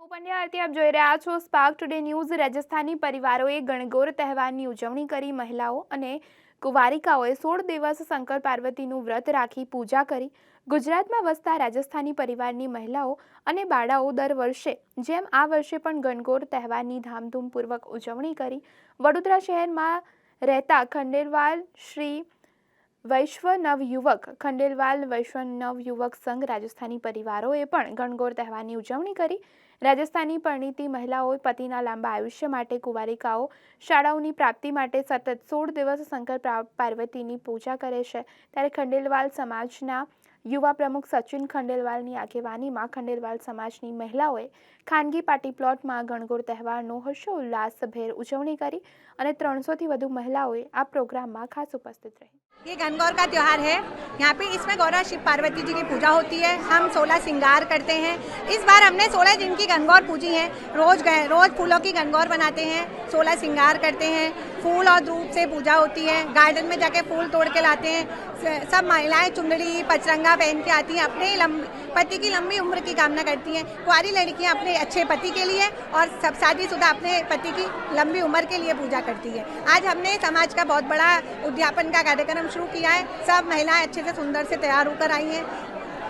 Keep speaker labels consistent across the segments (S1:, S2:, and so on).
S1: હું પંડ્યા આપ જોઈ રહ્યા છો સ્પાર્ક ટુડે ન્યૂઝ રાજસ્થાની પરિવારોએ ગણગોર તહેવારની ઉજવણી કરી. મહિલાઓ અને કુંવારિકાઓએ સોળ દિવસ શંકર પાર્વતીનું વ્રત રાખી પૂજા કરી. ગુજરાતમાં વસતા રાજસ્થાની પરિવારની મહિલાઓ અને બાળાઓ દર વર્ષે, જેમ આ વર્ષે પણ ગણગોર તહેવારની ધામધૂમપૂર્વક ઉજવણી કરી. વડોદરા શહેરમાં રહેતા ખંડેરવાલ શ્રી વૈશ્વ નવયુવક, ખંડેલવાલ વૈશ્વ નવયુવક સંઘ રાજસ્થાની પરિવારોએ પણ ગણગોર તહેવારની ઉજવણી કરી. રાજસ્થાની પરિણીતી મહિલાઓએ પતિના લાંબા આયુષ્ય માટે કુંવારિકાઓ શાળાઓની પ્રાપ્તિ માટે સતત સોળ દિવસ શંકર પાર્વતીની પૂજા કરે છે. ત્યારે ખંડેલવાલ સમાજના યુવા પ્રમુખ સચિન ખંડેલવાલની આગેવાનીમાં ખંડેલવાલ સમાજની મહિલાઓએ ખાનગી પાર્ટી પ્લોટમાં ગણગોર તહેવારનો હર્ષોલ્લાસભેર ઉજવણી કરી અને ત્રણસોથી વધુ મહિલાઓએ આ પ્રોગ્રામમાં ખાસ ઉપસ્થિત રહી
S2: ये गणगौर का त्यौहार है यहाँ पे इसमें गौरा शिव पार्वती जी की पूजा होती है हम सोलह श्रृंगार करते हैं इस बार हमने सोलह दिन की गणगौर पूजी है रोज गए रोज फूलों की गणगौर बनाते हैं सोलह श्रृंगार करते हैं फूल और धूप से पूजा होती है। गार्डन में जाके फूल तोड़ के लाते हैं। सब महिलाएँ चुंदड़ी पचरंगा पहन के आती हैं अपने पति की लंबी उम्र की कामना करती हैं। कुंवारी लड़कियाँ अपने अच्छे पति के लिए और सब शादीशुदा अपने पति की लंबी उम्र के लिए पूजा करती है। आज हमने समाज का बहुत बड़ा उद्यापन का कार्यक्रम शुरू किया है। सब महिलाएँ अच्छे से सुंदर से तैयार होकर आई हैं।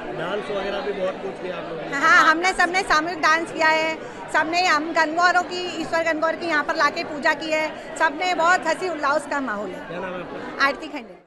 S3: डांस वगैरह भी बहुत कुछ किया
S2: हाँ हमने सबने सामूहिक डांस किया है। सबने हम गणगौरों की ईश्वर गणगौर की यहाँ पर लाके पूजा की है सबने बहुत हंसी उल्लास का माहौल है
S3: क्या नाम है आपका
S2: आरती खंडे